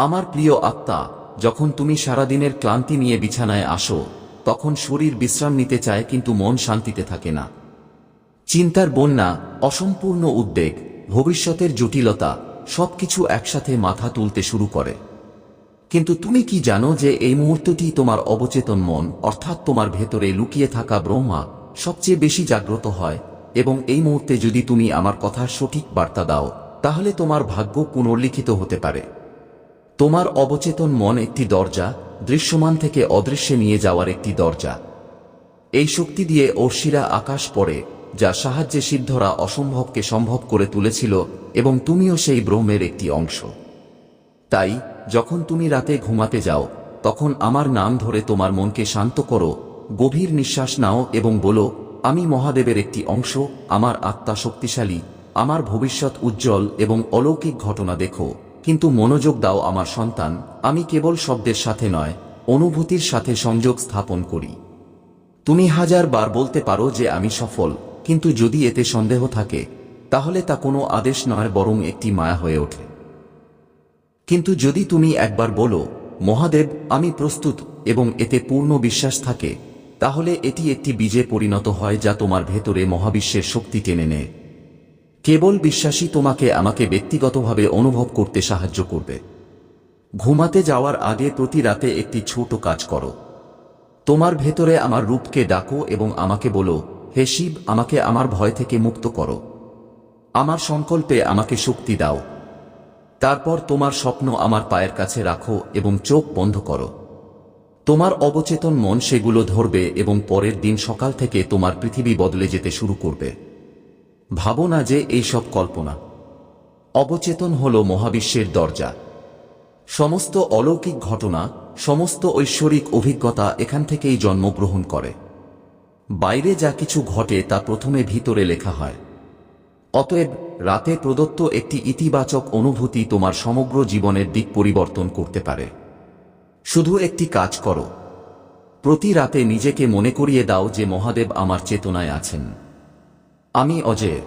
আমার প্রিয় আত্মা, যখন তুমি সারাদিনের ক্লান্তি নিয়ে বিছানায় আসো, তখন শরীর বিশ্রাম নিতে চায় কিন্তু মন শান্তিতে থাকে না। চিন্তার বন্যা, অসম্পূর্ণ উদ্বেগ, ভবিষ্যতের জটিলতা, সবকিছু একসাথে মাথা তুলতে শুরু করে। কিন্তু তুমি কি জানো যে এই মুহূর্তটি তোমার অবচেতন মন, অর্থাৎ তোমার ভেতরে লুকিয়ে থাকা ব্রহ্মা, সবচেয়ে বেশি জাগ্রত হয়? এবং এই মুহূর্তে যদি তুমি আমার কথার সঠিক বার্তা দাও, তাহলে তোমার ভাগ্য পুনর্লিখিত হতে পারে। তোমার অবচেতন মন একটি দরজা, দৃশ্যমান থেকে অদৃশ্যে নিয়ে যাওয়ার একটি দরজা। এই শক্তি দিয়ে অর্শিরা আকাশ পড়ে, যা সাহায্যে সিদ্ধরা অসম্ভবকে সম্ভব করে তুলেছিল এবং তুমিও সেই ব্রহ্মের একটি অংশ। তাই, যখন তুমি রাতে ঘুমাতে যাও, তখন আমার নাম ধরে তোমার মনকে শান্ত করো, গভীর নিঃশ্বাস নাও এবং বলো, আমি মহাদেবের একটি অংশ, আমার আত্মা শক্তিশালী, আমার ভবিষ্যৎ উজ্জ্বল এবং অলৌকিক ঘটনা দেখো। কিন্তু মনোযোগ দাও আমার সন্তান, আমি কেবল শব্দের সাথে নয়, অনুভূতির সাথে সংযোগ স্থাপন করি। তুমি হাজার বার বলতে পারো যে আমি সফল, কিন্তু যদি এতে সন্দেহ থাকে, তাহলে তা কোনো আদেশ নয় বরং একটি মায়া হয়ে ওঠে। কিন্তু যদি তুমি একবার বলো, মহাদেব, আমি প্রস্তুত, এবং এতে পূর্ণ বিশ্বাস থাকে, তাহলে এটি একটি বীজে পরিণত হয় যা তোমার ভেতরে মহাবিশ্বের শক্তি টেনে নেয়। কেবল বিশ্বাসী তোমাকে আমাকে ব্যক্তিগতভাবে অনুভব করতে সাহায্য করবে। ঘুমাতে যাওয়ার আগে প্রতি রাতে একটি ছোট কাজ করো। তোমার ভেতরে আমার রূপকে ডাকো এবং আমাকে বলো, হে শিব, আমাকে আমার ভয় থেকে মুক্ত করো। আমার সংকল্পে আমাকে শক্তি দাও। তারপর তোমার স্বপ্ন আমার পায়ের কাছে রাখো এবং চোখ বন্ধ করো। তোমার অবচেতন মন সেগুলো ধরবে এবং পরের দিন সকাল থেকে তোমার পৃথিবী বদলে যেতে শুরু করবে। ভাবো না যে এই সব কল্পনা। অবচেতন হল মহাবিশ্বের দরজা। সমস্ত অলৌকিক ঘটনা, সমস্ত ঐশ্বরিক অভিজ্ঞতা এখান থেকেই জন্মগ্রহণ করে। বাইরে যা কিছু ঘটে তা প্রথমে ভিতরে লেখা হয়। অতএব রাতে প্রদত্ত একটি ইতিবাচক অনুভূতি তোমার সমগ্র জীবনের দিক পরিবর্তন করতে পারে। শুধু একটি কাজ করো। প্রতি রাতে নিজেকে মনে করিয়ে দাও যে মহাদেব আমার চেতনায় আছেন। আমি অজয়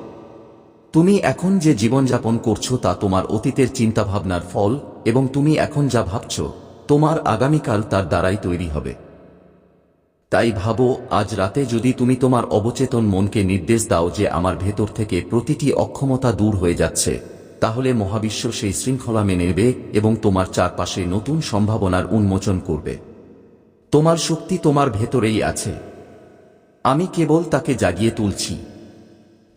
তুমি এখন যে জীবনযাপন করছ তা তোমার অতীতের চিন্তাভাবনার ফল, এবং তুমি এখন যা ভাবছ, তোমার আগামীকাল তার দ্বারাই তৈরি হবে। তাই ভাবো, আজ রাতে যদি তুমি তোমার অবচেতন মনকে নির্দেশ দাও যে আমার ভেতর থেকে প্রতিটি অক্ষমতা দূর হয়ে যাচ্ছে, তাহলে মহাবিশ্ব সেই শৃঙ্খলা মেনে নেবে এবং তোমার চারপাশে নতুন সম্ভাবনার উন্মোচন করবে। তোমার শক্তি তোমার ভেতরেই আছে। আমি কেবল তাকে জাগিয়ে তুলছি।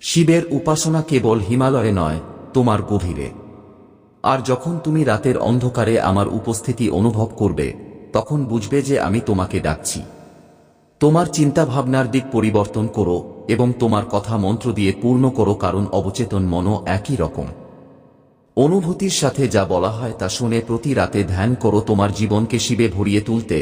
শিবের উপাসনা কেবল হিমালয়ে নয়, তোমার গভীরে। আর যখন তুমি রাতের অন্ধকারে আমার উপস্থিতি অনুভব করবে, তখন বুঝবে যে আমি তোমাকে ডাকছি। তোমার চিন্তাভাবনার দিক পরিবর্তন করো এবং তোমার কথা মন্ত্র দিয়ে পূর্ণ করো কারণ অবচেতন মনও একই রকম। অনুভূতির সাথে যা বলা হয় তা শুনে প্রতি রাতে ধ্যান করো তোমার জীবনকে শিবে ভরিয়ে তুলতে।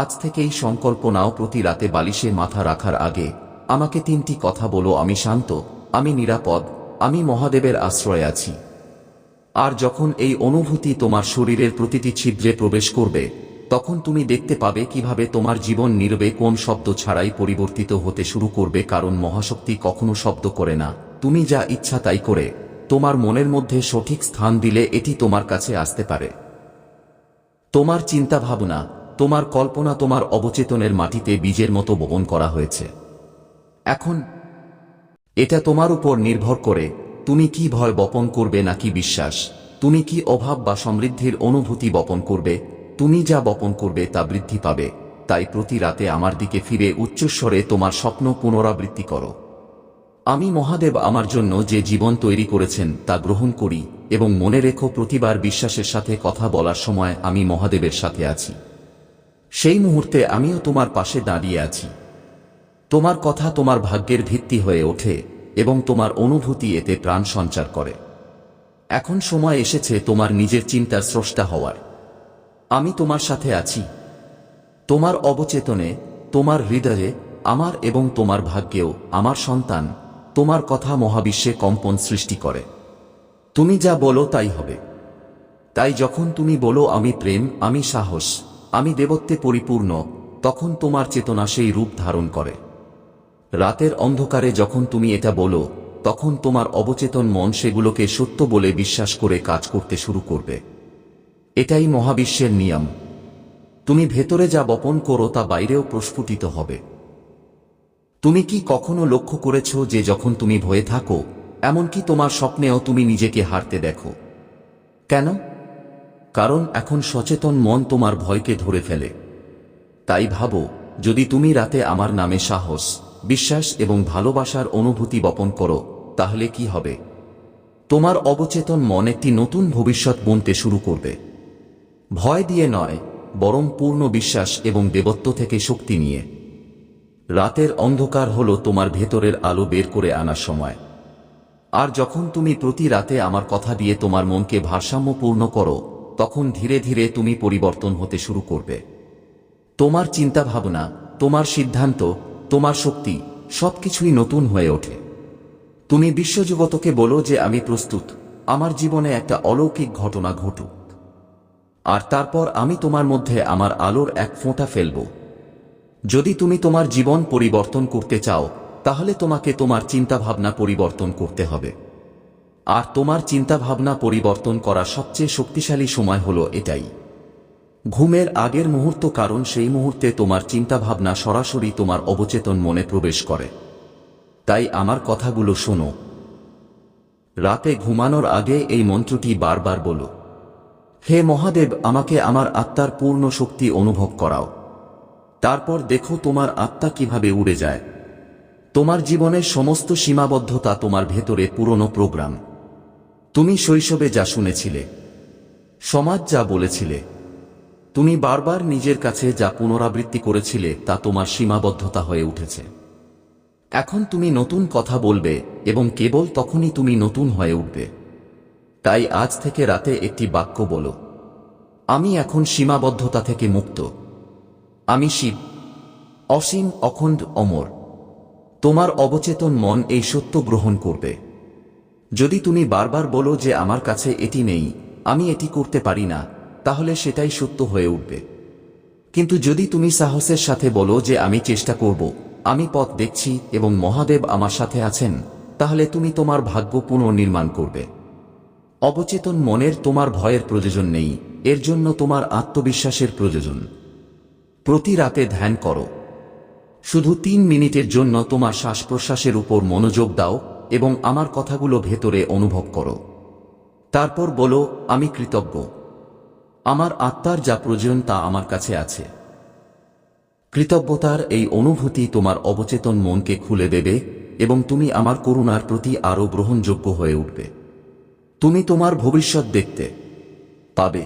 আজ থেকেই সংকল্প নাও প্রতি রাতে বালিশে মাথা রাখার আগে আমাকে তিনটি কথা বলো, আমি শান্ত, আমি নিরাপদ, আমি মহাদেবের আশ্রয়ে আছি। আর যখন এই অনুভূতি তোমার শরীরের প্রতিটি ছিদ্রে প্রবেশ করবে, তখন তুমি দেখতে পাবে কীভাবে তোমার জীবন নীরবে কোন শব্দ ছাড়াই পরিবর্তিত হতে শুরু করবে, কারণ মহাশক্তি কখনো শব্দ করে না। তুমি যা ইচ্ছা তাই করে, তোমার মনের মধ্যে সঠিক স্থান দিলে এটি তোমার কাছে আসতে পারে। তোমার চিন্তা ভাবনা তোমার কল্পনা, তোমার অবচেতনের মাটিতে বীজের মতো বপন করা হয়েছে। এখন, এটা তোমার উপর নির্ভর করে, তুমি কি ভয় বপন করবে নাকি বিশ্বাস? তুমি কি অভাব বা সমৃদ্ধির অনুভূতি বপন করবে? তুমি যা বপন করবে তা বৃদ্ধি পাবে। তাই প্রতি রাতে আমার দিকে ফিরে উচ্চস্বরে তোমার স্বপ্ন পুনরাবৃত্তি করো। আমি মহাদেব আমার জন্য যে জীবন তৈরি করেছেন তা গ্রহণ করি এবং মনে রেখো প্রতিবার বিশ্বাসের সাথে কথা বলার সময় আমি মহাদেবের সাথে আছি। সেই মুহূর্তে আমিও তোমার পাশে দাঁড়িয়ে আছি। তোমার কথা তোমার ভাগ্যের ভিত্তি হয়ে ওঠে এবং তোমার অনুভূতি এতে প্রাণ সঞ্চার করে। এখন সময় এসেছে তোমার নিজের চিন্তার স্রষ্টা হওয়ার। আমি তোমার সাথে আছি। তোমার অবচেতনে, তোমার হৃদয়ে, আমার এবং তোমার ভাগ্যেও, আমার সন্তান, তোমার কথা মহাবিশ্বে কম্পন সৃষ্টি করে। তুমি যা বলো তাই হবে। তাই যখন তুমি বলো আমি প্রেম, আমি সাহস, আমি দেবত্বে পরিপূর্ণ, তখন তোমার চেতনা সেই রূপ ধারণ করে। রাতের অন্ধকারে যখন তুমি এটা বলো, তখন তোমার অবচেতন মন সেগুলোকে সত্য বলে বিশ্বাস করে কাজ করতে শুরু করবে। এটাই মহাবিশ্বের নিয়ম। তুমি ভেতরে যা বপন করো তা বাইরেও প্রস্ফুটিত হবে। তুমি কি কখনো লক্ষ্য করেছ যে যখন তুমি ভয়ে থাকো, এমনকি তোমার স্বপ্নেও তুমি নিজেকে হারতে দেখো? কেন? কারণ এখন সচেতন মন তোমার ভয়কে ধরে ফেলে। তাই ভাবো, যদি তুমি রাতে আমার নামে সাহস বিশ্বাস এবং ভালোবাসার অনুভূতি বপন করো, তাহলে কি হবে? তোমার অবচেতন মন একটি নতুন ভবিষ্যৎ বুনতে শুরু করবে। ভয় দিয়ে নয়, বরং পূর্ণ বিশ্বাস এবং দেবত্ব থেকে শক্তি নিয়ে। রাতের অন্ধকার হল তোমার ভেতরের আলো বের করে আনার সময়। আর যখন তুমি প্রতি রাতে আমার কথা দিয়ে তোমার মনকে ভারসাম্যপূর্ণ করো, তখন ধীরে ধীরে তুমি পরিবর্তন হতে শুরু করবে। তোমার চিন্তাভাবনা, তোমার সিদ্ধান্ত তোমার শক্তি সবকিছুই নতুন হয়ে ওঠে। তুমি বিশ্বজগতকে বলো যে আমি প্রস্তুত, আমার জীবনে একটা অলৌকিক ঘটনা ঘটুক। আর তারপর আমি তোমার মধ্যে আমার আলোর এক ফোঁটা ফেলব। যদি তুমি তোমার জীবন পরিবর্তন করতে চাও, তাহলে তোমাকে তোমার চিন্তাভাবনা পরিবর্তন করতে হবে। আর তোমার চিন্তাভাবনা পরিবর্তন করা সবচেয়ে শক্তিশালী সময় হলো এটাই। ঘুমের আগের মুহূর্ত কারণ সেই মুহূর্তে তোমার চিন্তাভাবনা সরাসরি তোমার অবচেতন মনে প্রবেশ করে। তাই আমার কথাগুলো শোনো। রাতে ঘুমানোর আগে এই মন্ত্রটি বারবার বলো। হে মহাদেব, আমাকে আমার আত্মার পূর্ণ শক্তি অনুভব করাও। তারপর দেখো তোমার আত্মা কীভাবে উড়ে যায়। তোমার জীবনের সমস্ত সীমাবদ্ধতা তোমার ভেতরে পুরনো প্রোগ্রাম। তুমি শৈশবে যা শুনেছিলে, সমাজ যা বলেছিলে তুমি বারবার নিজের কাছে যা পুনরাবৃত্তি করেছিলে তা তোমার সীমাবদ্ধতা হয়ে উঠেছে। এখন তুমি নতুন কথা বলবে এবং কেবল তখনই তুমি নতুন হয়ে উঠবে। তাই আজ থেকে রাতে একটি বাক্য বলো। আমি এখন সীমাবদ্ধতা থেকে মুক্ত। আমি শিব, অসীম, অখণ্ড, অমর। তোমার অবচেতন মন এই সত্য গ্রহণ করবে। যদি তুমি বারবার বলো যে আমার কাছে এটি নেই, আমি এটি করতে পারি না তাহলে সেটাই সত্য হয়ে উঠবে। কিন্তু যদি তুমি সাহসের সাথে বলো যে আমি চেষ্টা করব, আমি পথ দেখছি এবং মহাদেব আমার সাথে আছেন, তাহলে তুমি তোমার ভাগ্য পুনর্নির্মাণ করবে। অবচেতন মনের তোমার ভয়ের প্রয়োজন নেই, এর জন্য তোমার আত্মবিশ্বাসের প্রয়োজন। প্রতি রাতে ধ্যান করো। শুধু তিন মিনিটের জন্য তোমার শ্বাস প্রশ্বাসের উপর মনোযোগ দাও এবং আমার কথাগুলো ভেতরে অনুভব করো। তারপর বলো, আমি কৃতজ্ঞ। আমার আত্মার যা প্রয়োজন তা আমার কাছে আছে। কৃতজ্ঞতার এই অনুভূতি তোমার অবচেতন মনকে খুলে দেবে এবং তুমি আমার করুণার প্রতি আরও গ্রহণযোগ্য হয়ে উঠবে। তুমি তোমার ভবিষ্যৎ দেখতে পাবে।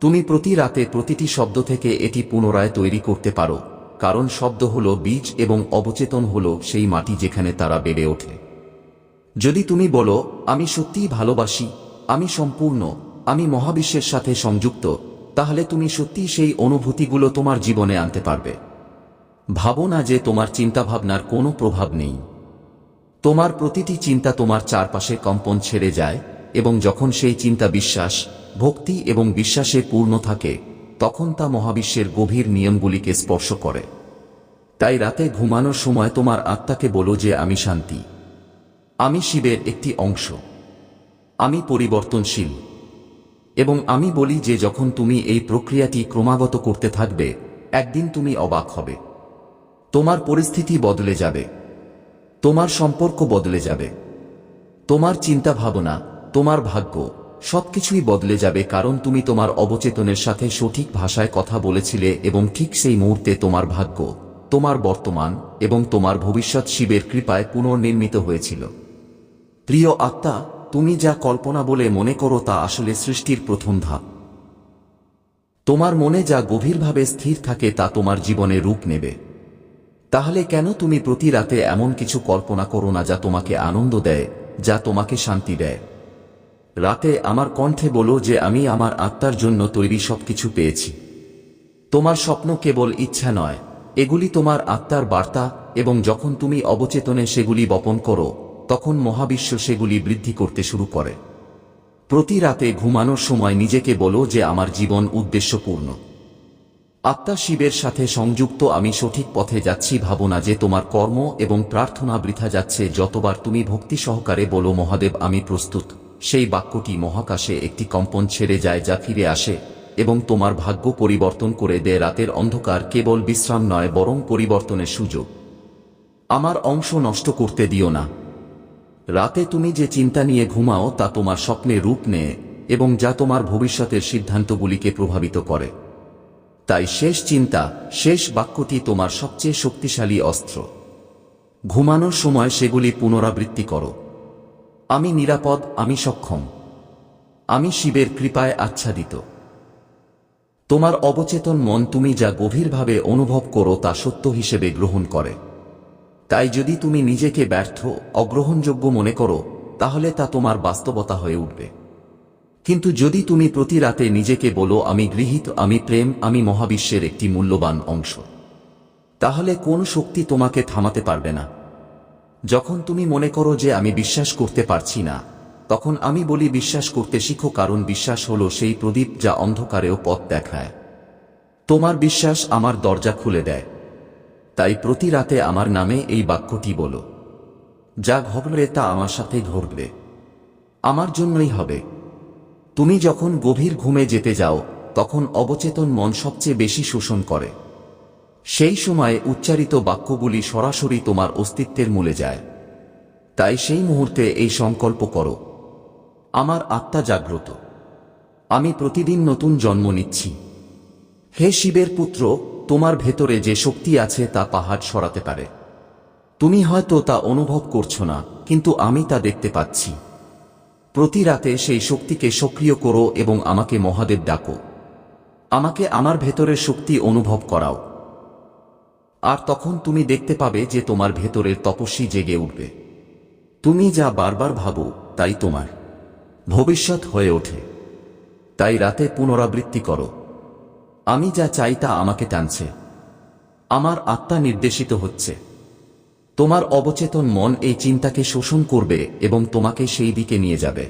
তুমি প্রতি রাতে প্রতিটি শব্দ থেকে এটি পুনরায় তৈরি করতে পারো, কারণ শব্দ হল বীজ এবং অবচেতন হল সেই মাটি যেখানে তারা বেড়ে ওঠে। যদি তুমি বলো, আমি সত্যিই ভালোবাসি, আমি সম্পূর্ণ আমি মহাবিশ্বের সাথে সংযুক্ত, তাহলে তুমি সত্যিই সেই অনুভূতিগুলো তোমার জীবনে আনতে পারবে। ভাবো না যে তোমার চিন্তাভাবনার কোনো প্রভাব নেই। তোমার প্রতিটি চিন্তা তোমার চারপাশে কম্পন ছেড়ে যায়, এবং যখন সেই চিন্তা বিশ্বাস, ভক্তি এবং বিশ্বাসে পূর্ণ থাকে, তখন তা মহাবিশ্বের গভীর নিয়মগুলিকে স্পর্শ করে। তাই রাতে ঘুমানোর সময় তোমার আত্মাকে বলো যে আমি শান্তি। আমি শিবের একটি অংশ। আমি পরিবর্তনশীল। এবং আমি বলি যে যখন তুমি এই প্রক্রিয়াটি ক্রমাগত করতে থাকবে, একদিন তুমি অবাক হবে। তোমার পরিস্থিতি বদলে যাবে। তোমার সম্পর্ক বদলে যাবে। তোমার চিন্তা ভাবনা তোমার ভাগ্য, সবকিছুই বদলে যাবে কারণ তুমি তোমার অবচেতনের সাথে সঠিক ভাষায় কথা বলেছিলে এবং ঠিক সেই মুহূর্তে তোমার ভাগ্য, তোমার বর্তমান এবং তোমার ভবিষ্যৎ শিবের কৃপায় পুনর্নির্মিত হয়েছিল। প্রিয় আত্মা তুমি যা কল্পনা বলে মনে করো তা আসলে সৃষ্টির প্রথম ধাপ। তোমার মনে যা গভীরভাবে স্থির থাকে তা তোমার জীবনে রূপ নেবে। তাহলে কেন তুমি প্রতি রাতে এমন কিছু কল্পনা করো না যা তোমাকে আনন্দ দেয়, যা তোমাকে শান্তি দেয়? রাতে আমার কণ্ঠে বলো যে আমি আমার আত্মার জন্য তৈরি সবকিছু পেয়েছি। তোমার স্বপ্ন কেবল ইচ্ছা নয়, এগুলি তোমার আত্মার বার্তা এবং যখন তুমি অবচেতনে সেগুলি বপন করো তখন মহাবিশ্ব সেগুলি বৃদ্ধি করতে শুরু করে। প্রতি রাতে ঘুমানোর সময় নিজেকে বলো যে আমার জীবন উদ্দেশ্যপূর্ণ। আত্মা শিবের সাথে সংযুক্ত, আমি সঠিক পথে যাচ্ছি ভাবনা যে তোমার কর্ম এবং প্রার্থনা বৃথা যাচ্ছে, যতবার তুমি ভক্তি সহকারে বলো, মহাদেব, আমি প্রস্তুত। সেই বাক্যটি মহাকাশে একটি কম্পন ছেড়ে যায় যা ফিরে আসে এবং তোমার ভাগ্য পরিবর্তন করে দেয়। রাতের অন্ধকার কেবল বিশ্রাম নয়, বরং পরিবর্তনের সুযোগ। আমার অংশ নষ্ট করতে দিও না। রাতে তুমি যে চিন্তা নিয়ে ঘুমাও তা তোমার স্বপ্নে রূপ নেয় এবং যা তোমার ভবিষ্যতের সিদ্ধান্তগুলিকে প্রভাবিত করে। তাই শেষ চিন্তা, শেষ বাক্যটি তোমার সবচেয়ে শক্তিশালী অস্ত্র। ঘুমানোর সময় সেগুলি পুনরাবৃত্তি করো। আমি নিরাপদ, আমি সক্ষম। আমি শিবের কৃপায় আচ্ছাদিত। তোমার অবচেতন মন তুমি যা গভীরভাবে অনুভব করো তা সত্য হিসেবে গ্রহণ করে। তাই যদি তুমি নিজেকে ব্যর্থ, অগ্রহণযোগ্য মনে করো, তাহলে তা তোমার বাস্তবতা হয়ে উঠবে। কিন্তু যদি তুমি প্রতি রাতে নিজেকে বলো, আমি গৃহীত, আমি প্রেম, আমি মহাবিশ্বের একটি মূল্যবান অংশ, তাহলে কোন শক্তি তোমাকে থামাতে পারবে না। যখন তুমি মনে করো যে আমি বিশ্বাস করতে পারছি না, তখন আমি বলি, বিশ্বাস করতে শিখো, কারণ বিশ্বাস হলো সেই প্রদীপ যা অন্ধকারেও পথ দেখায়। তোমার বিশ্বাস আমার দরজা খুলে দেয়। তাই প্রতি রাতে আমার নামে এই বাক্যটি বলো। যা ঘটবে তা আমার সাথে ঘটবে। আমার জন্যই হবে। তুমি যখন গভীর ঘুমে যেতে যাও, তখন অবচেতন মন সবচেয়ে বেশি শোষণ করে। সেই সময়ে উচ্চারিত বাক্যগুলি সরাসরি তোমার অস্তিত্বের মূলে যায়। তাই সেই মুহূর্তে এই সংকল্প করো। আমার আত্মা জাগ্রত। আমি প্রতিদিন নতুন জন্ম নিচ্ছি। হে শিবের পুত্র তোমার ভেতরে যে শক্তি আছে তা পাহাড় সরাতে পারে। তুমি হয়তো তা অনুভব করছ না, কিন্তু আমি তা দেখতে পাচ্ছি। প্রতি রাতে সেই শক্তিকে সক্রিয় করো এবং আমাকে মহাদেব ডাকো। আমাকে আমার ভেতরের শক্তি অনুভব করাও। আর তখন তুমি দেখতে পাবে যে তোমার ভেতরের তপস্বী জেগে উঠবে। তুমি যা বারবার ভাবো, তাই তোমার ভবিষ্যৎ হয়ে ওঠে। তাই রাতে পুনরাবৃত্তি করো। আমি যা চাই তা আমাকে টানছে। আমার আত্মা নির্দেশিত হচ্ছে। তোমার অবচেতন মন এই চিন্তাকে শোষণ করবে এবং তোমাকে সেই দিকে নিয়ে যাবে।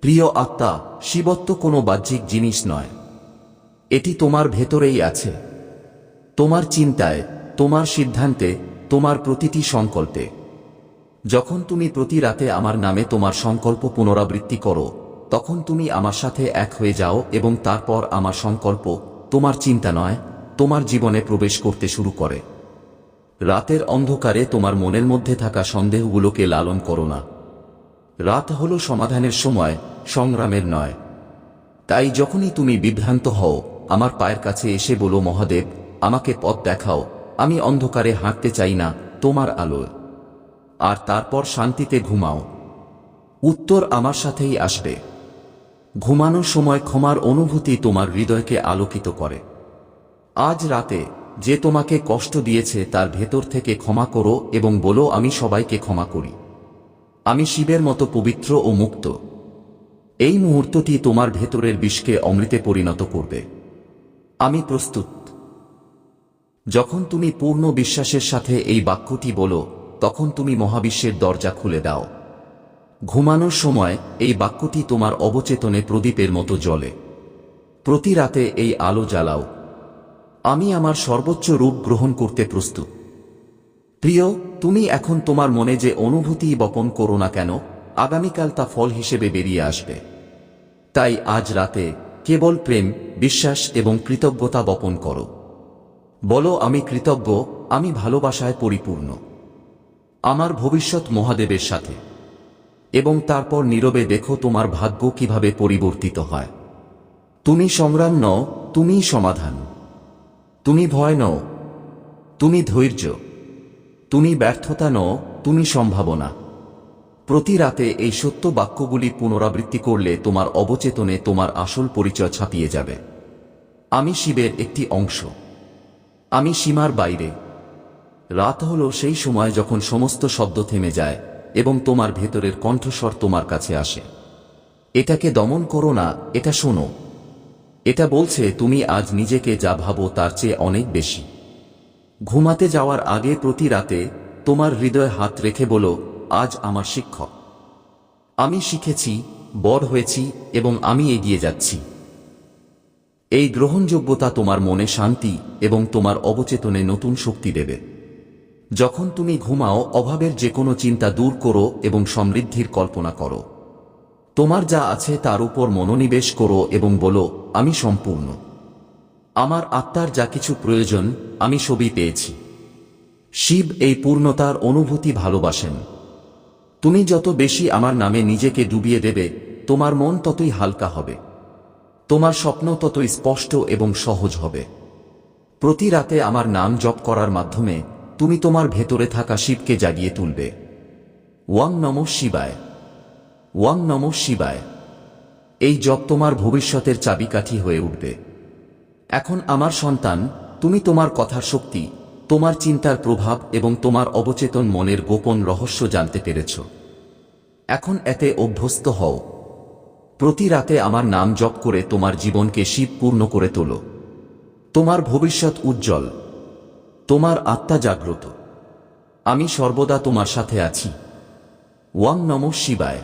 প্রিয় আত্মা, শিবত্ব কোনো বাহ্যিক জিনিস নয়। এটি তোমার ভেতরেই আছে। তোমার চিন্তায়, তোমার সিদ্ধান্তে, তোমার প্রতিটি সংকল্পে। যখন তুমি প্রতি রাতে আমার নামে তোমার সংকল্প পুনরাবৃত্তি করো, তখন তুমি আমার সাথে এক হয়ে যাও এবং তারপর আমার সংকল্প তোমার চিন্তা নয়, তোমার জীবনে প্রবেশ করতে শুরু করে। রাতের অন্ধকারে তোমার মনের মধ্যে থাকা সন্দেহগুলোকে লালন করো না। রাত হল সমাধানের সময়, সংগ্রামের নয়। তাই যখনই তুমি বিভ্রান্ত হও, আমার পায়ের কাছে এসে বলো, মহাদেব, আমাকে পথ দেখাও, আমি অন্ধকারে হাঁটতে চাই না, তোমার আলোয়। আর তারপর শান্তিতে ঘুমাও। উত্তর আমার সাথেই আসবে। ঘুমানোর সময় ক্ষমার অনুভূতি তোমার হৃদয়কে আলোকিত করে। আজ রাতে যে তোমাকে কষ্ট দিয়েছে তার ভেতর থেকে ক্ষমা করো এবং বলো, আমি সবাইকে ক্ষমা করি। আমি শিবের মতো পবিত্র ও মুক্ত। এই মুহূর্তটি তোমার ভেতরের বিষকে অমৃতে পরিণত করবে। আমি প্রস্তুত। যখন তুমি পূর্ণ বিশ্বাসের সাথে এই বাক্যটি বলো, তখন তুমি মহাবিশ্বের দরজা খুলে দাও। ঘুমানোর সময় এই বাক্যটি তোমার অবচেতনে প্রদীপের মতো জ্বলে। প্রতি রাতে এই আলো জ্বালাও। আমি আমার সর্বোচ্চ রূপ গ্রহণ করতে প্রস্তুত। প্রিয়, তুমি এখন তোমার মনে যে অনুভূতি বপন করো না কেন, আগামীকাল তা ফল হিসেবে বেরিয়ে আসবে। তাই আজ রাতে কেবল প্রেম, বিশ্বাস এবং কৃতজ্ঞতা বপন করো। বলো, আমি কৃতজ্ঞ, আমি ভালোবাসায় পরিপূর্ণ। আমার ভবিষ্যৎ মহাদেবের সাথে। এবং তারপর নীরবে দেখো তোমার ভাগ্য কীভাবে পরিবর্তিত হয়। তুমি সংগ্রাম নও, তুমিই সমাধান। তুমি ভয় নও, তুমি ধৈর্য। তুমি ব্যর্থতা নও, তুমি সম্ভাবনা। প্রতি রাতে এই সত্য বাক্যগুলি পুনরাবৃত্তি করলে তোমার অবচেতনে তোমার আসল পরিচয় ছাপিয়ে যাবে। আমি শিবের একটি অংশ। আমি সীমার বাইরে। রাত হল সেই সময় যখন সমস্ত শব্দ থেমে যায় এবং তোমার ভেতরের কণ্ঠস্বর তোমার কাছে আসে। এটাকে দমন করো না, এটা শোনো। এটা বলছে, তুমি আজ নিজেকে যা ভাবো তার চেয়ে অনেক বেশি। ঘুমাতে যাওয়ার আগে প্রতি রাতে তোমার হৃদয়ে হাত রেখে বলো, আজ আমার শিক্ষক। আমি শিখেছি, বড় হয়েছি এবং আমি এগিয়ে যাচ্ছি। এই গ্রহণযোগ্যতা তোমার মনে শান্তি এবং তোমার অবচেতনে নতুন শক্তি দেবে। যখন তুমি ঘুমাও, অভাবের যে কোনো চিন্তা দূর করো এবং সমৃদ্ধির কল্পনা করো। তোমার যা আছে তার উপর মনোনিবেশ করো এবং বলো, আমি সম্পূর্ণ। আমার আত্মার যা কিছু প্রয়োজন, আমি সবই পেয়েছি। শিব এই পূর্ণতার অনুভূতি ভালোবাসেন। তুমি যত বেশি আমার নামে নিজেকে ডুবিয়ে দেবে, তোমার মন ততই হালকা হবে। তোমার স্বপ্ন ততই স্পষ্ট এবং সহজ হবে। প্রতি রাতে আমার নাম জপ করার মাধ্যমে তুমি তোমার ভেতরে থাকা শিবকে জাগিয়ে তুলবে। ওয়াং নম শিবায়। ওয়াং নম শিবায়। এই জপ তোমার ভবিষ্যতের চাবিকাঠি হয়ে উঠবে। এখন আমার সন্তান, তুমি তোমার কথার শক্তি, তোমার চিন্তার প্রভাব এবং তোমার অবচেতন মনের গোপন রহস্য জানতে পেরেছ। এখন এতে অভ্যস্ত হও। প্রতি রাতে আমার নাম জপ করে তোমার জীবনকে শিবপূর্ণ করে তোলো। তোমার ভবিষ্যৎ উজ্জ্বল। তোমার আত্মা জাগ্রত। আমি সর্বদা তোমার সাথে আছি। ওয়াং নম শিবায়।